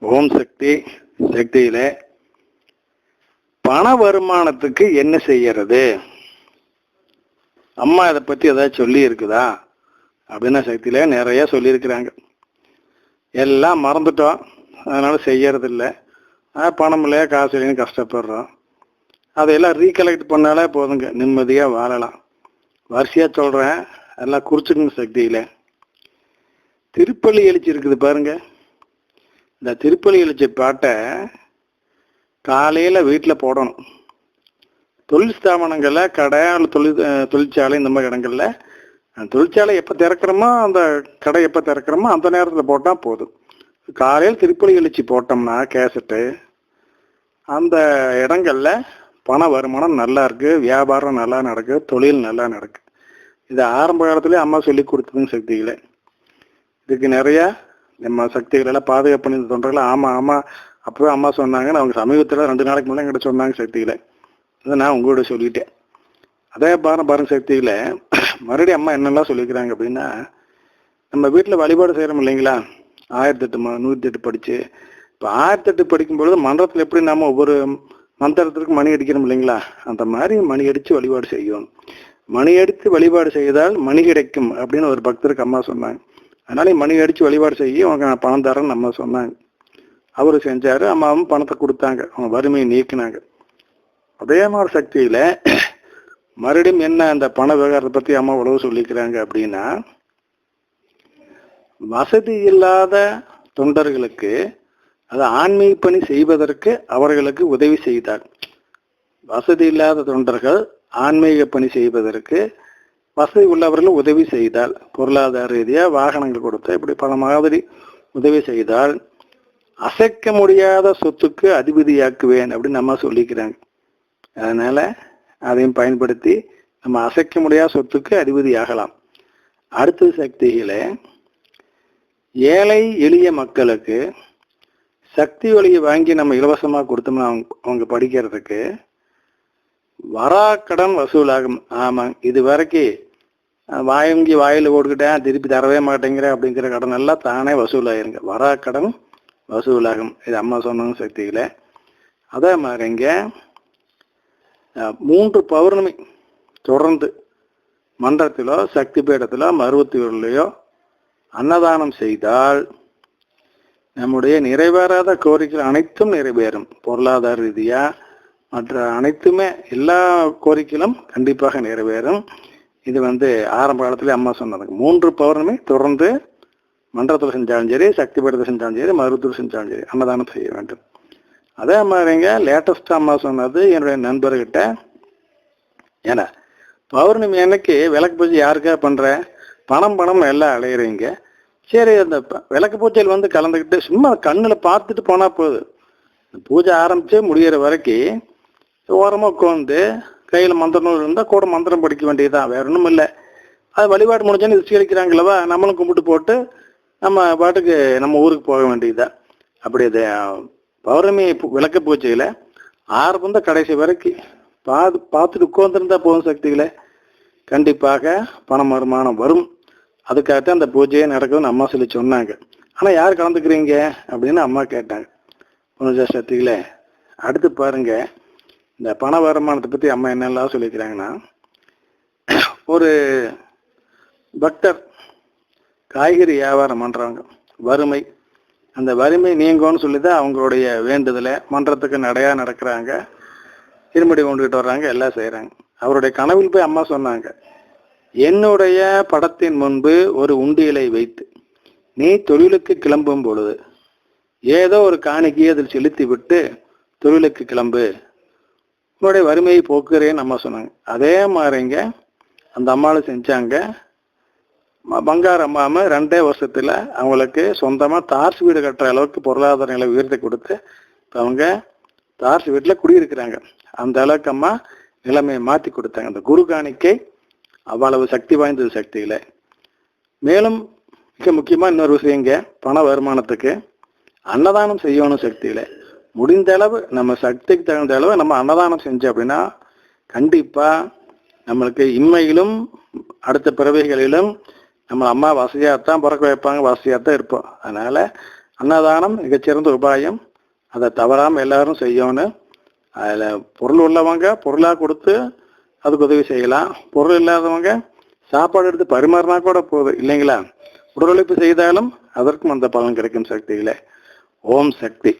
ஓம் சக்தி சக்தியில பண வருமானத்துக்கு என்ன செய்யறது? அம்மா இதை பத்தி ஏதாவது சொல்லி இருக்குதா அப்படின்னா சக்தியில நிறைய சொல்லியிருக்கிறாங்க. எல்லாம் மறந்துட்டோம். அதனால செய்யறது இல்லை பணம் இல்லையா காசு இல்லைன்னு கஷ்டப்படுறோம். அதையெல்லாம் ரீகலெக்ட் பண்ணாலே போதுங்க. நிம்மதியாக வாழலாம். வரிசையாக சொல்கிறேன் எல்லாம் குறிச்சிக்கணும் சக்தியில். திருப்பள்ளி எழுச்சி இருக்குது பாருங்கள் இந்த திருப்பலி எழுச்சி பாட்டை காலையில் வீட்டில் போடணும். தொழில் ஸ்தாபனங்களில் கடை தொழில் தொழிற்சாலை இந்த மாதிரி இடங்கள்ல அந்த தொழிற்சாலை எப்போ திறக்கிறோமோ அந்த கடை எப்போ திறக்கிறோமோ அந்த நேரத்தில் போட்டால் போதும். காலையில் திருப்பலி எழுச்சி போட்டோம்னா கேசட்டு அந்த இடங்களில் பண வருமானம் நல்லாயிருக்கு வியாபாரம் நல்லா நடக்கு தொழில் நல்லா நடக்குது இது ஆரம்ப காலத்துலேயே அம்மா சொல்லி கொடுத்ததுன்னு சக்திகளை இதுக்கு நிறையா நம்ம சக்திகள் எல்லாம் பாதுகாப்பு பண்ணி தொண்டர்கள் ஆமா ஆமா. அப்பவே அம்மா சொன்னாங்கன்னு அவங்க சமீபத்தில் ரெண்டு நாளைக்கு முன்னாடி என்கிட்ட சொன்னாங்க சக்திகளை. அதை நான் உங்களோட சொல்லிட்டேன். அதே பாரம் பாருங்க சக்திகளை. மறுபடியும் அம்மா என்னெல்லாம் சொல்லிக்கிறாங்க அப்படின்னா நம்ம வீட்டில் வழிபாடு செய்கிறோம் இல்லைங்களா? ஆயிரத்தெட்டு ம நூற்றி எட்டு படித்து இப்போ ஆயிரத்தெட்டு படிக்கும் பொழுது மன்றத்தில் எப்படி நாம ஒவ்வொரு மந்திரத்திற்கு மணி அடிக்கிறோம் இல்லைங்களா? அந்த மாதிரி மணி அடித்து வழிபாடு செய்யணும் மணி அடித்து வழிபாடு செய்தால் மணி கிடைக்கும் அப்படின்னு ஒரு பக்தருக்கு அம்மா சொன்னாங்க. அதனால மணி அடித்து வழிபாடு செய்ய உனக்கு நான் பணம் தரேன்னு நம்ம சொன்னாங்க. அவரு செஞ்சாரு அம்மாவும் பணத்தை கொடுத்தாங்க. அவங்க வறுமையை நீக்கினாங்க. அதே மாதிரி சக்தியில மறுபடியும் என்ன அந்த பண விவகாரத்தை பத்தி அம்மா உழவு சொல்லிக்கிறாங்க அப்படின்னா வசதி இல்லாத தொண்டர்களுக்கு அது ஆன்மீக பணி செய்வதற்கு அவர்களுக்கு உதவி செய்தார். வசதி இல்லாத தொண்டர்கள் ஆன்மீக பணி செய்வதற்கு வசதி உள்ளவர்கள் உதவி செய்தால் பொருளாதார ரீதியாக வாகனங்கள் கொடுத்து இப்படி பல மாதிரி உதவி செய்தால் அசைக்க முடியாத சொத்துக்கு அதிபதியாக்குவேன் அப்படின்னு நம்ம சொல்லிக்கிறாங்க. அதனால் அதையும் பயன்படுத்தி நம்ம அசைக்க முடியாத சொத்துக்கு அதிபதி ஆகலாம் அடுத்த சக்திகளை ஏழை எளிய மக்களுக்கு சக்தி வழியை வாங்கி நம்ம இலவசமாக கொடுத்தோம்னா அவங்க அவங்க படிக்கிறதுக்கு வராக்கடன் வசூலாகும். ஆமாங்க இது வரைக்கும் அஹ், வாங்கி வாயில் போட்டுக்கிட்டேன் திருப்பி தரவே மாட்டேங்கிறேன் அப்படிங்கிற கடன் எல்லாம் தானே வசூலாயிருங்க. வராக்கடன் வசூலாகும். இது அம்மா சொன்னாங்க சக்திகளே அதே மாதிரிங்க மூன்று பௌர்ணமி தொடர்ந்து மன்றத்திலோ சக்தி பீடத்திலோ மருவத்தூர்லையோ அன்னதானம் செய்தால் நம்முடைய நிறைவேறாத கோரிக்கைகள் அனைத்தும் நிறைவேறும். பொருளாதார ரீதியாக மற்ற அனைத்துமே எல்லா கோரிக்கைகளும் கண்டிப்பாக நிறைவேறும். இது வந்து ஆரம்ப காலத்துல அம்மா சொன்னதுக்கு மூன்று பௌர்ணமி தொடர்ந்து மன்றத்தில் செஞ்சாலும் சரி சக்தி படத்தில் செஞ்சாலும் சரி மருத்துவர் செஞ்சாலும் சரி அன்னதானம் செய்ய வேண்டும். அதே மாதிரிங்க லேட்டஸ்ட் அம்மா சொன்னது என்னுடைய நண்பர்கிட்ட. ஏன்னா பௌர்ணமி அன்னைக்கு விளக்கு பூஜை யாருக்கா பண்ற? பணம் பணம் எல்லாம் அலையிறீங்க. சரி அந்த ப- விளக்கு பூஜையில் வந்து கலந்துக்கிட்டு சும்மா கண்ணில் பார்த்துட்டு போனா போதும். பூஜை ஆரம்பிச்சு முடிகிற வரைக்கும் ஓரமாக உட்காந்து கையில மந்திரம் இருந்தால் கூட மந்திரம் படிக்க வேண்டியதுதான். வேற ஒன்றும் இல்லை. அது வழிபாடு முடிஞ்சோன்னு சீகரிக்கிறாங்களவா நம்மளும் கும்பிட்டு போட்டு நம்ம பாட்டுக்கு நம்ம ஊருக்கு போக வேண்டியதுதான். அப்படி அது பௌர்ணமி விளக்க விளக்கு பூஜையில ஆரம்பம் கடைசி வரைக்கும். பார்த்து பார்த்துட்டு உட்காந்துருந்தா போதும் சக்திகளை. கண்டிப்பாக பணம் வருமானம் வரும். அதுக்காகத்தான் அந்த பூஜையே நடக்குதுன்னு அம்மா சொல்லி சொன்னாங்க. ஆனால் யார் கலந்துக்கிறீங்க? அப்படின்னு அம்மா கேட்டாங்க. புனித சக்திகளே? அடுத்து பாருங்கள் இந்த பண வருமானத்தை பற்றி அம்மா என்னெல்லாம் சொல்லிக்கிறாங்கன்னா ஒரு பக்தர் காய்கறி வியாபாரம் பண்ணுறவங்க வறுமை அந்த வறுமை நீங்கும்னு சொல்லி தான் அவங்களுடைய வேண்டுதலை மன்றத்துக்கு நடையாக நடக்கிறாங்க திருமடி கொண்டுகிட்டு வர்றாங்க எல்லாம் செய்கிறாங்க அவருடைய கனவில் போய் அம்மா சொன்னாங்க என்னுடைய படத்தின் முன்பு ஒரு உண்டியலை வைத்து நீ தொழிலுக்கு கிளம்பும் பொழுது ஏதோ ஒரு காணிக்கையை அதில் செலுத்தி விட்டு தொழிலுக்கு கிளம்பு உன்னுடைய வறுமையை போக்குறேன்னு அம்மா சொன்னாங்க. அதே மாதிரிங்க அந்த அம்மாவை செஞ்சாங்க. பங்கார பங்காரு அம்மாம ரெண்டே வருஷத்தில் அவங்களுக்கு சொந்தமாக தார்ஸ் வீடு கட்டுற அளவுக்கு பொருளாதார நிலை உயர்த்தி கொடுத்து இப்போ அவங்க தார்ஸ் வீட்டில் குடியிருக்கிறாங்க. அந்த அளவுக்கு அம்மா நிலைமையை மாற்றி கொடுத்தாங்க. அந்த குரு காணிக்கை அவ்வளவு சக்தி வாய்ந்தது சக்தியில். மேலும் மிக முக்கியமாக இன்னொரு விஷயங்க பண வருமானத்துக்கு அன்னதானம் செய்யணும் சக்தியில். முடிந்த அளவு நம்ம சக்திக்கு தகுந்த அளவு நம்ம அன்னதானம் செஞ்சோம் அப்படின்னா கண்டிப்பாக நம்மளுக்கு இம்மையிலும் அடுத்த பிறவைகளிலும் நம்ம அம்மா வசதியாகத்தான் பிறக்க வைப்பாங்க வசதியாக தான் இருப்போம். அதனால் அன்னதானம் மிகச்சிறந்த உபாயம். அதை தவறாமல் எல்லாரும் செய்யணும் அதில் பொருள் உள்ளவங்க பொருளாக கொடுத்து அதுக்கு உதவி செய்யலாம். பொருள் இல்லாதவங்க சாப்பாடு எடுத்து பரிமாறினா கூட போதும் இல்லைங்களா? உடல் உழைப்பு செய்தாலும் அதற்கும் அந்த பலன் கிடைக்கும் சக்தியில். ஓம் சக்தி.